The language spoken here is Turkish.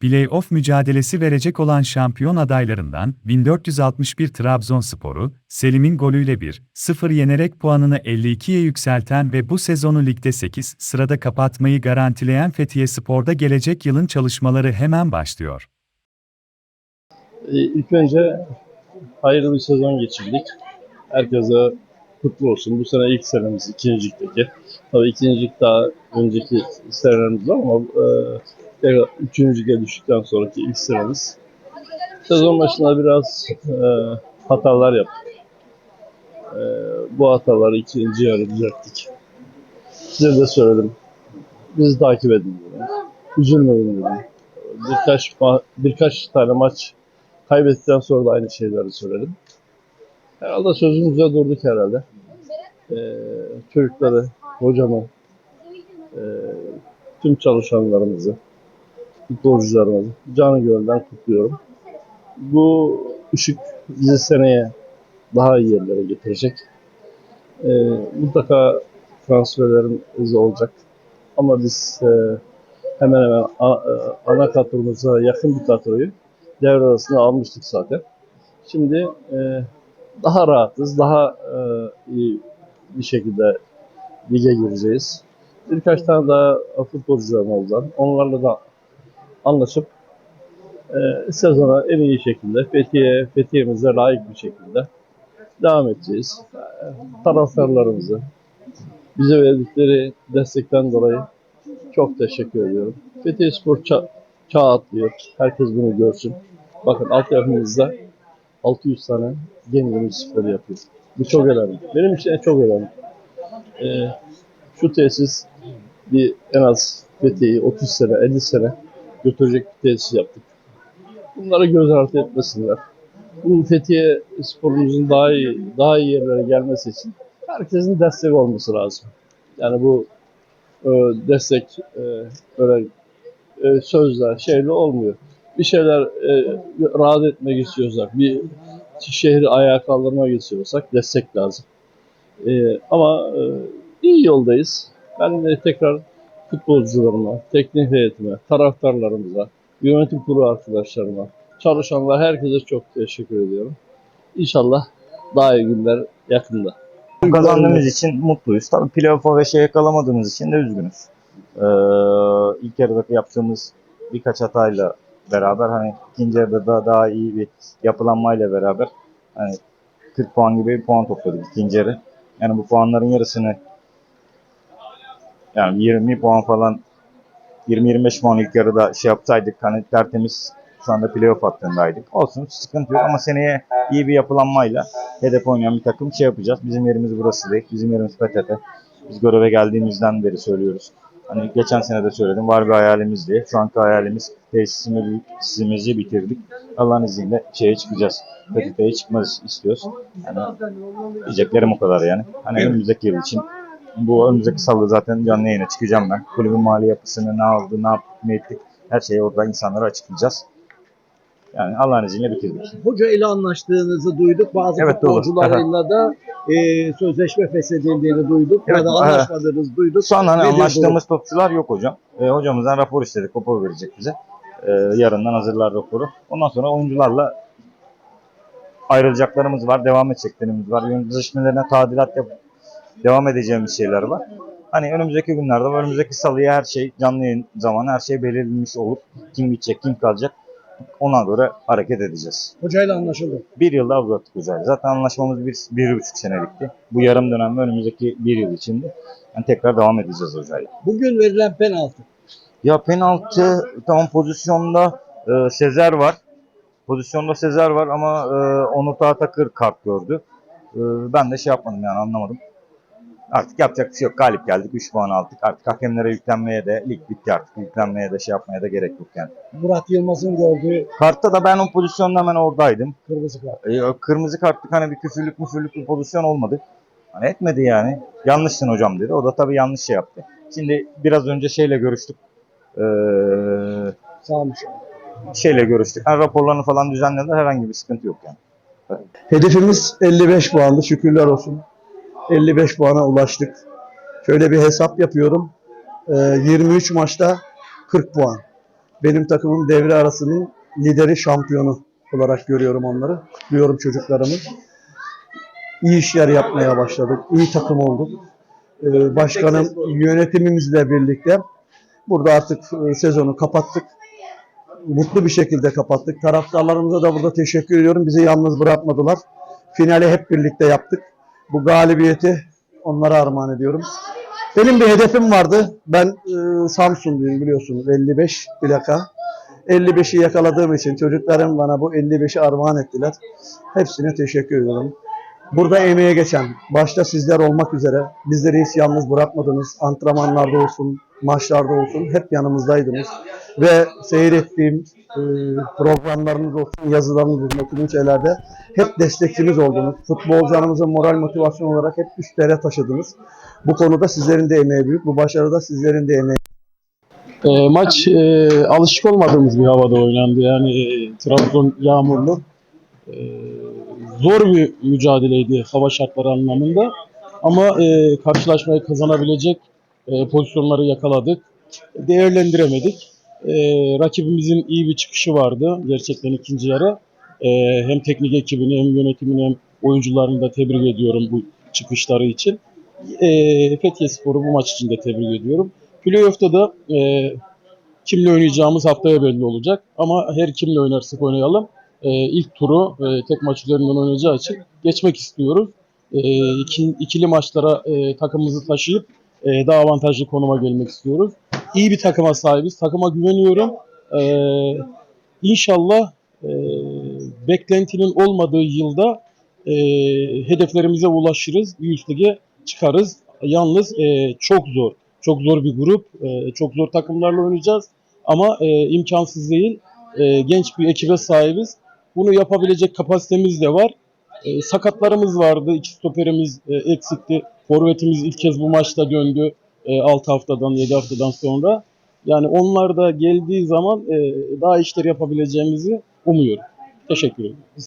Play-off mücadelesi verecek olan şampiyon adaylarından 1461 Trabzonspor'u, Selim'in golüyle 1-0 yenerek puanını 52'ye yükselten ve bu sezonu ligde 8 sırada kapatmayı garantileyen Fethiye Spor'da gelecek yılın çalışmaları hemen başlıyor. Ee, İlk önce hayırlı bir sezon geçirdik. Herkese kutlu olsun. Bu sene ilk senemiz ikincilikteki. Tabii ikincilik daha önceki senelerimiz var ama e, üçüncülüğe düştükten sonraki ilk senemiz. Sezon başında biraz e, hatalar yaptık. E, bu hataları ikinci yarı düzelttik. Size de söyledim. Bizi takip edin dedim. Üzülmeyin dedim. Birkaç, birkaç tane maç kaybettikten sonra da aynı şeyleri söyledim. Herhalde sözümüze durduk herhalde. Ee, çocukları, hocamı, e, tüm çalışanlarımızı, futbolcularımızı canı gönülden kutluyorum. Bu ışık bizi seneye daha iyi yerlere getirecek. Ee, mutlaka transferlerimiz olacak. Ama biz e, hemen hemen a- e, ana kadromuza yakın bir kadroyu devre arasında almıştık zaten. Şimdi e, daha rahatız, daha e, iyi bir şekilde lige gireceğiz. Birkaç tane daha futbolcularımız var. Onlarla da anlaşıp e, sezona en iyi şekilde Fethiye, Fethiye'mize layık bir şekilde devam edeceğiz. Taraftarlarımızı bize verdikleri destekten dolayı çok teşekkür ediyorum. Fethiye Spor ça- çağ atlıyor. Herkes bunu görsün. Bakın altyapımızda 600 tane gencimiz spor yapıyor. Bu çok önemli. Benim için çok önemli. Ee, şu tesis bir en az Fethiye'yi 30 sene, 50 sene götürecek bir tesis yaptık. Bunları göz ardı etmesinler. Bu Fethiye sporumuzun daha iyi, daha iyi yerlere gelmesi için herkesin destek olması lazım. Yani bu e, destek e, böyle e, sözler, şeyle olmuyor. Bir şeyler e, rahat etmek istiyorsak, bir şehri ayağa kaldırmak istiyorsak destek lazım. E, ama e, iyi yoldayız. Ben de tekrar futbolcularıma, teknik heyetime, taraftarlarımıza, yönetim kurulu arkadaşlarıma, çalışanlar herkese çok teşekkür ediyorum. İnşallah daha iyi günler yakında. Kazandığımız için mutluyuz. Tabii playoff'a ve şey yakalamadığımız için de üzgünüz. Ee, ilk yarıda yaptığımız birkaç hatayla beraber hani ikinci yarıda da daha iyi bir yapılanmayla beraber hani 40 puan gibi bir puan topladık ikinci yarı. Yani bu puanların yarısını yani 20 puan falan 20-25 puan ilk yarıda şey yapsaydık hani tertemiz şu anda playoff hattındaydık. Olsun sıkıntı yok ama seneye iyi bir yapılanmayla hedef oynayan bir takım şey yapacağız. Bizim yerimiz burası değil. Bizim yerimiz PTT. Biz göreve geldiğimizden beri söylüyoruz. Hani geçen sene de söyledim. Var bir hayalimizdi. Şu anki hayalimiz tesisimizi, tesisimizi bitirdik. Allah'ın izniyle şeye çıkacağız. PTT'ye çıkmaz istiyoruz. Yani diyeceklerim o kadar yani. Hani önümüzdeki yıl için bu önümüzdeki salı zaten canlı yayına çıkacağım ben. Kulübün mali yapısını ne aldı, ne yaptık, ne ettik. Her şeyi orada insanlara açıklayacağız. Yani Allah'ın izniyle bitirdik. Hoca ile anlaştığınızı duyduk. Bazı Evet, futbolcularıyla da e, sözleşme feshedildiğini duyduk. Evet, ya da anlaşmadığınızı duyduk. Şu an hani Nedir anlaştığımız topçular yok hocam. E, hocamızdan rapor istedik. Rapor verecek bize. E, yarından hazırlar raporu. Ondan sonra oyuncularla ayrılacaklarımız var. Devam edeceklerimiz var. Yöneticilerine tadilat yapıp devam edeceğimiz şeyler var. Hani önümüzdeki günlerde, önümüzdeki salıya her şey canlı yayın zamanı her şey belirlenmiş olur. Kim gidecek, kim kalacak. Ona göre hareket edeceğiz. Hocayla anlaşıldı. Bir yılda uzattık hocayla. Zaten anlaşmamız bir, bir buçuk senelikti. Bu yarım dönem ve önümüzdeki bir yıl içinde. Yani tekrar devam edeceğiz hocayla. Bugün verilen penaltı. Ya penaltı tamam pozisyonda e, Sezer var. Pozisyonda Sezer var ama e, Onur Tahtakır kart gördü. E, ben de şey yapmadım yani anlamadım. Artık yapacak bir şey yok. Galip geldik. 3 puan aldık. Artık hakemlere yüklenmeye de lig bitti artık. Yüklenmeye de şey yapmaya da gerek yok yani. Murat Yılmaz'ın gördüğü Kartta da ben o pozisyonda hemen oradaydım. kırmızı kart. E, kırmızı kartlık hani bir küfürlük müfürlük bir pozisyon olmadı. Hani etmedi yani. Yanlışsın hocam dedi. O da tabii yanlış şey yaptı. Şimdi biraz önce şeyle görüştük. Ee, Sağmış. şeyle görüştük. Yani raporlarını falan düzenlediler. Herhangi bir sıkıntı yok yani. Hedefimiz 55 puandı şükürler olsun. 55 puana ulaştık. Şöyle bir hesap yapıyorum. Ee, 23 maçta 40 puan. benim takımım devre arasının lideri, şampiyonu olarak görüyorum onları. Kutluyorum çocuklarımı. İyi işler yapmaya başladık. İyi takım olduk. Ee, Başkanım, yönetimimizle birlikte burada artık e, sezonu kapattık. Mutlu bir şekilde kapattık. Taraftarlarımıza da burada teşekkür ediyorum. Bizi yalnız bırakmadılar. Finali hep birlikte yaptık. Bu galibiyeti onlara armağan ediyorum. Benim bir hedefim vardı. Ben e, Samsunluyum biliyorsunuz 55 plaka. 55'i yakaladığım için çocuklarım bana bu 55'i armağan ettiler. Hepsine teşekkür ediyorum. Burada emeğe geçen, başta sizler olmak üzere bizleri hiç yalnız bırakmadınız. Antrenmanlarda olsun, maçlarda olsun hep yanımızdaydınız. Ve seyrettiğim e, programlarınız olsun, yazılarınız olsun, okuduğum şeylerde hep destekçimiz oldunuz. Futbolcularımızı moral motivasyon olarak hep üstlere taşıdınız. Bu konuda sizlerin de emeği büyük. Bu başarıda sizlerin de emeği E, maç e, alışık olmadığımız bir havada oynandı. Yani e, Trabzon yağmurlu. E, zor bir mücadeleydi hava şartları anlamında. Ama e, karşılaşmayı kazanabilecek e, pozisyonları yakaladık. Değerlendiremedik. E, rakibimizin iyi bir çıkışı vardı gerçekten ikinci yarı. E, hem teknik ekibini hem yönetimini hem oyuncularını da tebrik ediyorum bu çıkışları için. E, Fethiye Spor'u bu maç için de tebrik ediyorum. Playoff'ta da e, kimle oynayacağımız haftaya belli olacak. Ama her kimle oynarsak oynayalım. E, ilk turu e, tek maç üzerinden oynayacağı için geçmek istiyoruz. E, iki- ikili maçlara e, takımımızı taşıyıp e, daha avantajlı konuma gelmek istiyoruz. İyi bir takıma sahibiz. Takıma güveniyorum. E, inşallah e, beklentinin olmadığı yılda e, hedeflerimize ulaşırız. Bir üst lige çıkarız. Yalnız e, çok zor. Çok zor bir grup. e, çok zor takımlarla oynayacağız. Ama e, imkansız değil. E, genç bir ekibe sahibiz. Bunu yapabilecek kapasitemiz de var. E, sakatlarımız vardı. İki stoperimiz e, eksikti. Forvetimiz ilk kez bu maçta döndü. E, 6 haftadan 7 haftadan sonra. Yani onlar da geldiği zaman e, daha işler yapabileceğimizi umuyorum. Teşekkür ederim.